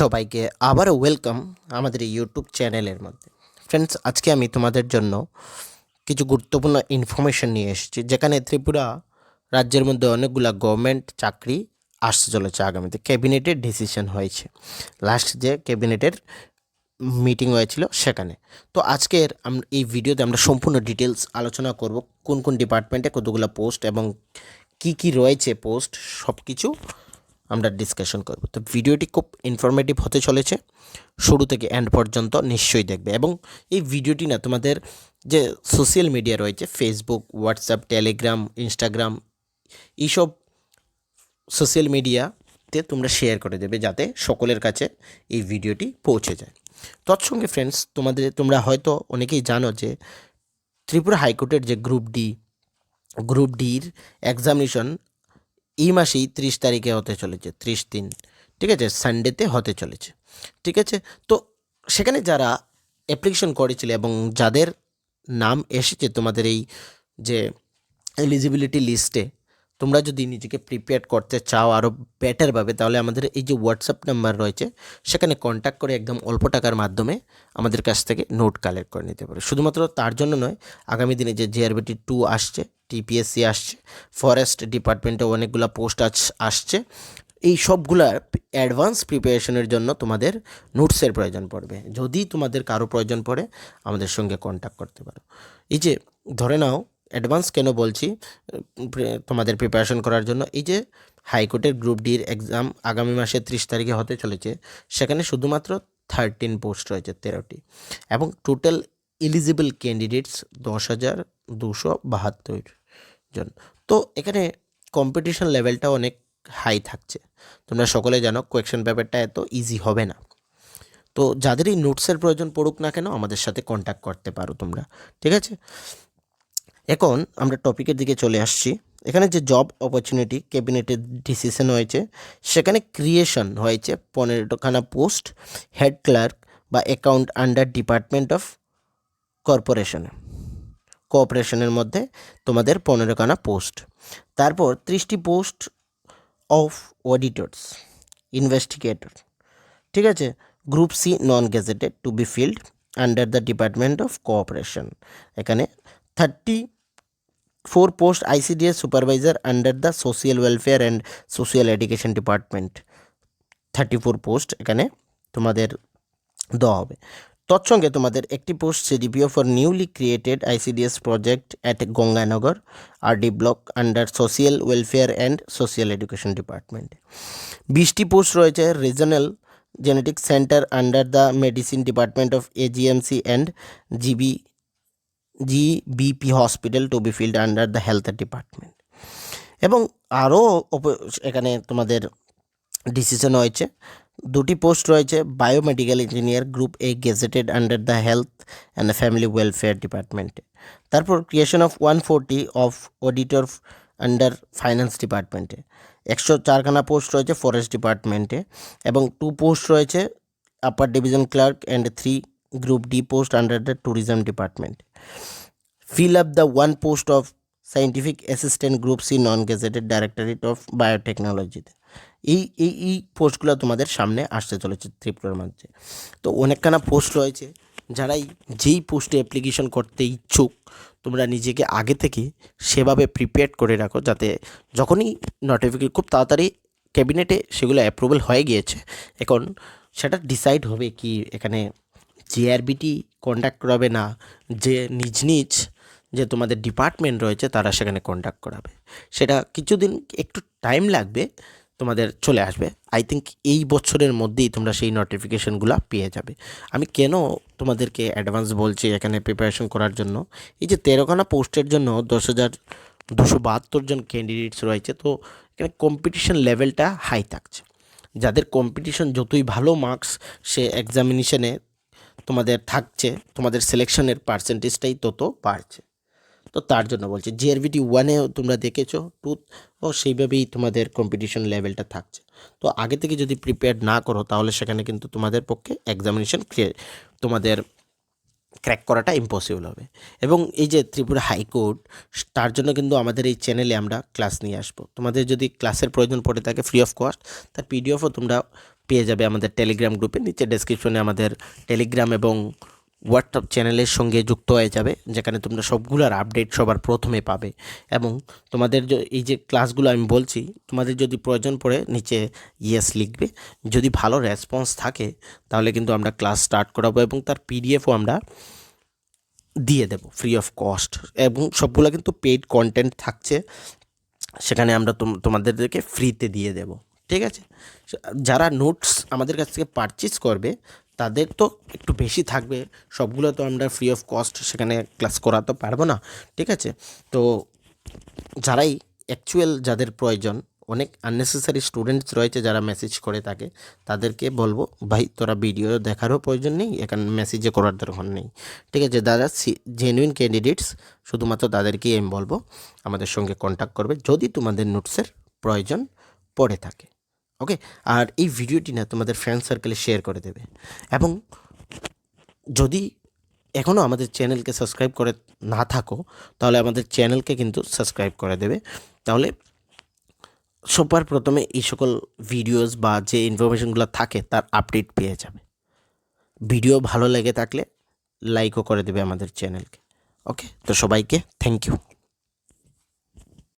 সবাইকে আবারও ওয়েলকাম আমাদের ইউটিউব চ্যানেলের মধ্যে। ফ্রেন্ডস আজকে আমি তোমাদের জন্য কিছু গুরুত্বপূর্ণ ইনফরমেশন নিয়ে এসেছি, যেখানে ত্রিপুরা রাজ্যের মধ্যে অনেকগুলা গভর্নমেন্ট চাকরি আসতে চলেছে আগামীতে। ক্যাবিনেটের ডিসিশন হয়েছে। লাস্ট যে ক্যাবিনেটের মিটিং হয়েছিল সেখানে। তো আজকের আম- এই ভিডিওতে আমরা সম্পূর্ণ ডিটেলস আলোচনা করব, কোন কোন ডিপার্টমেন্টে কতগুলো পোস্ট এবং কি কি রয়েছে পোস্ট সব কিছু আমরা ডিসকাশন করব। তো ভিডিওটি খুব ইনফরমেটিভ হতে চলেছে। শুরু থেকে এন্ড পর্যন্ত নিশ্চয়ই দেখবে। এবং এই ভিডিওটি না তোমাদের যে সোশ্যাল মিডিয়া রয়েছে ফেসবুক হোয়াটসঅ্যাপ টেলিগ্রাম ইনস্টাগ্রাম এইসব সোশ্যাল মিডিয়াতে তোমরা শেয়ার করে দেবে যাতে সকলের কাছে এই ভিডিওটি পৌঁছে যায়। তৎসঙ্গে ফ্রেন্ডস তোমাদের, তোমরা হয়তো অনেকেই জানো যে ত্রিপুরা হাইকোর্টের যে গ্রুপ ডি গ্রুপ ডির এক্সামিনেশন এই মাসেই ত্রিশ তারিখে হতে চলেছে, ত্রিশ দিন, ঠিক আছে? সানডেতে হতে চলেছে, ঠিক আছে? তো সেখানে যারা অ্যাপ্লিকেশন করেছিল এবং যাদের নাম এসেছে তোমাদের এই যে এলিজিবিলিটি লিস্টে তোমরা যদি নিজেকে প্রিপেয়ার করতে চাও আরও বেটারভাবে তাহলে আমাদের এই যে হোয়াটসঅ্যাপ নাম্বার রয়েছে, সেখানে কন্ট্যাক্ট করে একদম অল্প টাকার মাধ্যমে আমাদের কাছ থেকে নোট কালেক্ট করে নিতে পারো। শুধুমাত্র তার জন্য নয়, আগামী দিনে যে জিআরবিটি টু আসছে টিপিএসসি আসছে ফরেস্ট ডিপার্টমেন্টে অনেকগুলো পোস্ট আসছে। এই সবগুলার অ্যাডভান্স প্রিপারেশনের জন্য তোমাদের নোটসের প্রয়োজন পড়বে। যদি তোমাদের কারও প্রয়োজন পড়ে, আমাদের সঙ্গে কন্ট্যাক্ট করতে পারো। এই যে, ধরে নাও অ্যাডভান্স কেন বলছি? তোমাদের প্রিপারেশন করার জন্য এই যে, হাইকোর্টের গ্রুপ ডির এক্সাম আগামী মাসের ত্রিশ তারিখে হতে চলেছে, সেখানে শুধুমাত্র থার্টিন পোস্ট রয়েছে, তেরোটি। এবং টোটাল এলিজিবল ক্যান্ডিডেটস দশ হাজার দুশো বাহাত্তর। জন। তো এখানে কম্পিটিশন লেভেলটা অনেক হাই থাকছে। তোমরা সকলে জানো কোয়েকশন পেপারটা এত ইজি হবে না। তো যাদেরই নোটসের প্রয়োজন পড়ুক না কেন, আমাদের সাথে কন্ট্যাক্ট করতে পারো তোমরা। ঠিক আছে? এখন আমরা টপিকের দিকে চলে আসছি। এখানে যে জব অপরচুনিটি ক্যাবিনেটের ডিসিশন হয়েছে, সেখানে ক্রিয়েশন হয়েছে পনেরোখানা পোস্ট হেড ক্লার্ক বা অ্যাকাউন্ট আন্ডার ডিপার্টমেন্ট অফ কর্পোরেশনে কোঅপারেশনের মধ্যে তোমাদের পনেরোখানা পোস্ট। তারপর ত্রিশটি পোস্ট অফ অডিটরস, ইনভেস্টিগেটর, ঠিক আছে? Group C non gazetted to be filled under the department of cooperation. এখানে thirty four post ICDS supervisor under the social welfare and social education department. Thirty four post এখানে তোমাদের দেওয়া হবে। তৎসঙ্গে তোমাদের একটি post CDPO for newly created ICDS project at Ganganagar RD block under social welfare and social education department বিশটি post রয়েছে regional genetic centre under the medicine department of AGMC and GB GBP hospital to be filled under the health department এবং আরও এখানে তোমাদের decision হয়েছে দুটি post রয়েছে biomedical engineer group A gazetted under the health and family welfare ডিপার্টমেন্টে তারপর creation of one forty of auditor under finance ডিপার্টমেন্টে একশো চারখানা পোস্ট রয়েছে ফরেস্ট ডিপার্টমেন্টে এবং টু পোস্ট রয়েছে upper division clerk and three group D post under the tourism department fill up the one post of scientific assistant group C non gazetted directorate of biotechnology. এই এই এই পোস্টগুলো তোমাদের সামনে আসতে চলেছে ত্রিপুরার মধ্যে তো অনেকখানা পোস্ট রয়েছে, যারাই যেই পোস্টে অ্যাপ্লিকেশন করতে ইচ্ছুক, তোমরা নিজেকে আগে থেকে সেভাবে প্রিপেয়ার করে রাখো, যাতে যখনই নোটিফিকেশন খুব তাড়াতাড়ি ক্যাবিনেটে সেগুলো অ্যাপ্রুভাল হয়ে গিয়েছে, এখন সেটা ডিসাইড হবে কি এখানে জিআরবিটি কন্ডাক্ট করাবে না, যে নিজ নিজ যে তোমাদের ডিপার্টমেন্ট রয়েছে তারা সেখানে কন্ট্যাক্ট করাবে। সেটা কিছুদিন, একটু টাইম লাগবে তোমাদের চলে আসবে। আই থিঙ্ক এই বছরের মধ্যেই তোমরা সেই নোটিফিকেশনগুলো পেয়ে যাবে। আমি কেন তোমাদেরকে অ্যাডভান্স বলছি এখানে প্রিপারেশন করার জন্য? এই যে তেরোখানা পোস্টের জন্য দশ হাজার দুশো বাহাত্তর জন ক্যান্ডিডেটস রয়েছে, তো এখানে কম্পিটিশন লেভেলটা হাই থাকছে। যাদের কম্পিটিশন যতই ভালো মার্কস সে এক্সামিনেশনে তোমাদের থাকছে, তোমাদের সিলেকশনের পার্সেন্টেজটাই তত বাড়ছে। তো তার জন্য বলছি জিআরভিটি ওয়ানেও তোমরা দেখেছ টু ও সেইভাবেই তোমাদের কম্পিটিশন লেভেলটা থাকছে। তো আগে থেকে যদি প্রিপেয়ার না করো, তাহলে সেখানে কিন্তু তোমাদের পক্ষে এক্সামিনেশন তোমাদের ক্র্যাক করাটা ইম্পসিবল হবে। এবং এই যে ত্রিপুরা হাইকোর্ট, তার জন্য কিন্তু আমাদের এই চ্যানেলে আমরা ক্লাস নিয়ে আসব। তোমাদের যদি ক্লাসের প্রয়োজন পড়ে থাকে ফ্রি অফ কস্ট তার পিডিএফও তোমরা পেয়ে যাবে আমাদের টেলিগ্রাম গ্রুপে নিচে ডেসক্রিপশনে আমাদের টেলিগ্রাম এবং হোয়াটসঅ্যাপ চ্যানেলের সঙ্গে যুক্ত হয়ে যাবে, যেখানে তোমরা সবগুলোর আপডেট সবার প্রথমে পাবে এবং তোমাদের এই যে ক্লাসগুলো আমি বলছি, তোমাদের যদি প্রয়োজন পড়ে নিচে ইয়েস লিখবে। যদি ভালো রেসপন্স থাকে, তাহলে কিন্তু আমরা ক্লাস স্টার্ট করাবো এবং তার পিডিএফও আমরা দিয়ে দেবো ফ্রি অফ কস্ট এবং সবগুলো কিন্তু পেইড কন্টেন্ট থাকছে, সেখানে আমরা তোম- তোমাদেরকে ফ্রিতে দিয়ে দেব। ঠিক আছে? যারা নোটস আমাদের কাছ থেকে পারচেস করবে তাদের তো একটু বেশি থাকবে। সবগুলো তো আমরা ফ্রি অফ কস্ট সেখানে ক্লাস করাতে পারব না, ঠিক আছে? তো যারাই অ্যাকচুয়াল যাদের প্রয়োজন, অনেক আননেসেসারি স্টুডেন্টস রয়েছে যারা মেসেজ করে থাকে তাদেরকে বলব, ভাই, তোরা ভিডিও দেখারও প্রয়োজন নেই, এখানে মেসেজে করার দরকার নেই। ঠিক আছে, যারা জেনুইন ক্যান্ডিডেটস শুধুমাত্র তাদেরকেই আমি বলব, আমাদের সঙ্গে কন্ট্যাক্ট করবে, যদি তোমাদের নোটসের প্রয়োজন পড়ে থাকে। ওকে আর এই ভিডিওটি না তোমাদের ফ্রেন্ড সার্কেলে শেয়ার করে দেবে। এবং যদি এখনও আমাদের চ্যানেলকে সাবস্ক্রাইব করে না থাকো, তাহলে আমাদের চ্যানেলকে কিন্তু সাবস্ক্রাইব করে দেবে। তাহলে সবার প্রথমে এই সকল ভিডিওস বা যে ইনফরমেশনগুলো থাকে, তার আপডেট পেয়ে যাবে। ভিডিও ভালো লেগে থাকলে লাইকও করে দেবে আমাদের চ্যানেলকে ওকে তো সবাইকে থ্যাংক ইউ